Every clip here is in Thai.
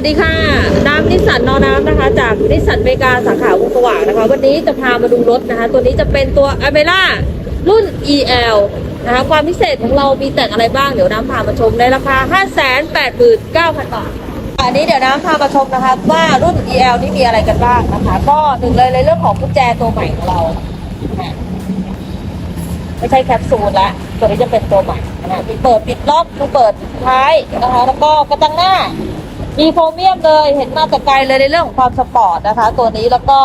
วัสดีค่ะ น้ำนิสสันนอน้ำนะคะ จากนิสสันเมกาสาขาวงสว่างนะคะ วันนี้จะพามาดูรถนะคะ ตัวนี้จะเป็นตัวอเมล่ารุ่น EL นะคะความพิเศษของเรามีแต่งอะไรบ้าง เดี๋ยวน้ำพามาชมในราคา 589,000 บาทอันนี้เดี๋ยวน้ำพามาชมนะคะว่ารุ่น EL นี่มีอะไรกันบ้างนะคะ ก็หนึ่งเลยในเรื่องของกุญแจตัวใหม่ของเราไม่ใช่แคปซูลละตัวนี้จะเป็นตัวใหม่นะคะมีเปิดปิดล็อกมีเปิดท้ายนะคะแล้วก็กระจังหน้า มีโครเมียมเลยเห็นมาแต่ไกลเลยในเรื่องของความสปอร์ตนะคะ ตัวนี้แล้วก็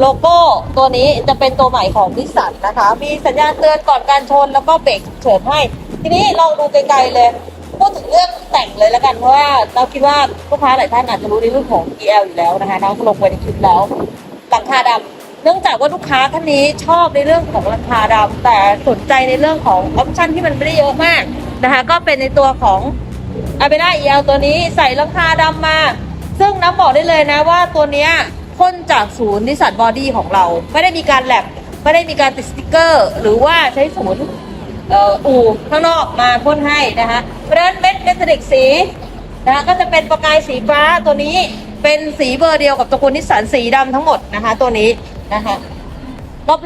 โลโก้ตัวนี้จะเป็นตัวใหม่ของนิสสันนะคะ มีสัญญาณเตือนก่อนการชนแล้วก็เบรกเฉินให้ ทีนี้ลองดูไกลๆเลย พูดถึงเรื่องแต่งเลยแล้วกันเพราะว่าเราคิดว่าลูกค้าหลายท่านอาจจะรู้ในเรื่องของ EL อยู่แล้วนะคะน้องลงไปในคลิปแล้วหลังคาดำเนื่องจากว่าลูกค้าท่านนี้ชอบในเรื่องของราคาดำแต่สนใจในเรื่องของออปชั่นที่มันไม่ได้เยอะมากนะคะ ก็เป็นในตัวของ อาเบด้าเอลตัวนี้ใส่ราคาดำมา ซึ่งน้ำบอกได้เลยนะว่าตัวเนี้ยพ่นจากศูนย์นิสสันบอดี้ของเรา ไม่ได้มีการแลบไม่ได้มีการติดสติกเกอร์ หรือว่าใช้ศูนย์เอ่ออู่ข้างนอกมาพ่นให้นะคะเพราะฉะนั้นเม็ดเมทริกสีนะคะก็จะเป็นประกายสีฟ้าตัวนี้เป็นสีเบอร์เดียวกับตัวคุณนิสสันสีดำทั้งหมดนะคะ ตัวนี้นะคะ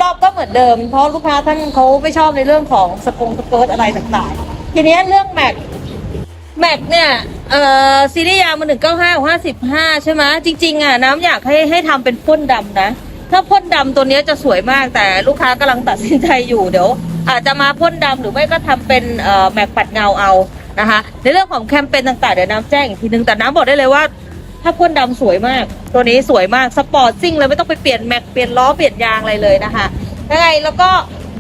รอบๆก็เหมือนเดิม เพราะลูกค้าท่านเขาไม่ชอบในเรื่องของสปงสเกิร์ตอะไรต่างๆ ทีนี้เรื่องแม็ก แม็กเนี่ยเอ่อซีรีส์ยาวมาหนึ่งเก้าห้าห้าสิบห้าใช่ไหมจริง ๆ อะ น้ำอยากให้ให้ทำเป็นพ่นดำนะ ถ้าพ่นดำตัวเนี้ยจะสวยมากแต่ลูกค้ากำลังตัดสินใจอยู่เดี๋ยว อาจจะมาพ่นดำหรือไม่ก็ทำเป็นเอ่อแม็กปัดเงาเอานะคะ ในเรื่องของแคมเปญต่างๆเดี๋ยวน้ำแจ้งอีกทีนึงแต่น้ำบอกได้เลยว่า ถ้าพ่นดำสวยมาก ตัวนี้สวยมากสปอร์ตซิ่งเลยไม่ต้องไปเปลี่ยนแม็กเปลี่ยนล้อเปลี่ยนยางอะไรเลยนะคะยังไงแล้วก็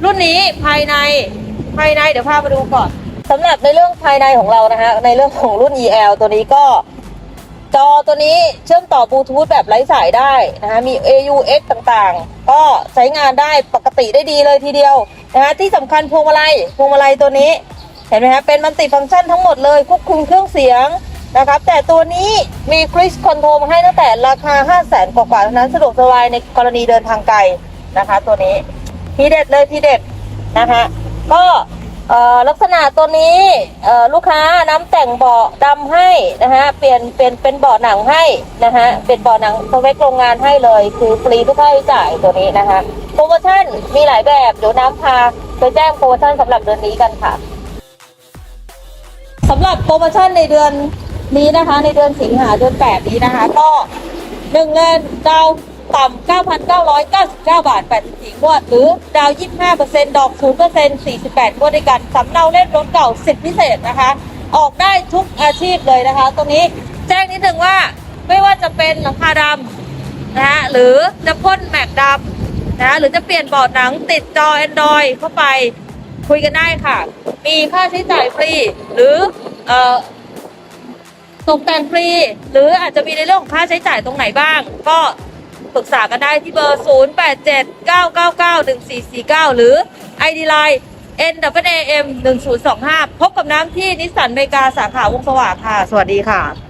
รุ่นนี้ภายในภายในเดี๋ยวพามาดูก่อน สำหรับในเรื่องภายในของเรานะคะ ในเรื่องของรุ่น EL ตัวนี้ก็จอตัวนี้เชื่อมต่อบลูทูธแบบไร้สายได้นะคะมี AUX ต่างๆ ก็ใช้งานได้ปกติได้ดีเลยทีเดียวนะคะที่สำคัญพวงมาลัยพวงมาลัยตัวนี้ เห็นไหมคะเป็นมัลติฟังก์ชันทั้งหมดเลยควบคุมเครื่องเสียงนะครับแต่ตัวนี้มีคริสคอนโทรมาให้ตั้งแต่ราคา 5 0 0แสนกว่าๆเท่านั้นสะดวกสบายในกรณีเดินทางไกลนะคะ ตัวนี้ทีเด็ดเลยทีเด็ดนะคะก็ เอ่อลักษณะตัวนี้เอ่อลูกค้าน้ำแต่งเบาะดำให้นะคะเปลี่ยนเปลี่ยนเป็นเบาะหนังให้นะคะเป็นเบาะหนังสเปคโรงงานให้เลย คือฟรีทุกค่าใช้จ่ายตัวนี้นะคะโปรโมชั่นมีหลายแบบเดี๋ยวน้ำพาไปแจ้งโปรโมชั่นสำหรับเดือนนี้กันค่ะสำหรับโปรโมชั่นในเดือนนี้นะคะ ในเดือนสิงหาเดือนแปดนี้นะคะ ก็หนึ่งเงินดาว ต่ำ 9,999 บาท 84งวด หรือดาว 25%ดอก 0% 48งวดด้วยกันสำเนาเล่นรถเก่าสิทธิพิเศษนะคะ ออกได้ทุกอาชีพเลยนะคะ ตรงนี้แจ้งนิดนึงว่าไม่ว่าจะเป็นหลังคาดำนะฮะหรือจะพ่นแม็กดำนะหรือจะเปลี่ยนเบาะหนังติดจอ Android เข้าไปคุยกันได้ค่ะ มีค่าใช้จ่ายฟรี หรือเอ่อตกแต่งฟรี หรืออาจจะมีในเรื่องของค่าใช้จ่ายตรงไหนบ้าง ก็ ปรึกษากันได้ที่เบอร์ 0 8 7 9 9 9 1 4 4 9 หรือ ID Line N W A M 1 0 2 5 พบกับน้ำที่นิสสันเมกาสาขาวงสว่างค่ะ สวัสดีค่ะ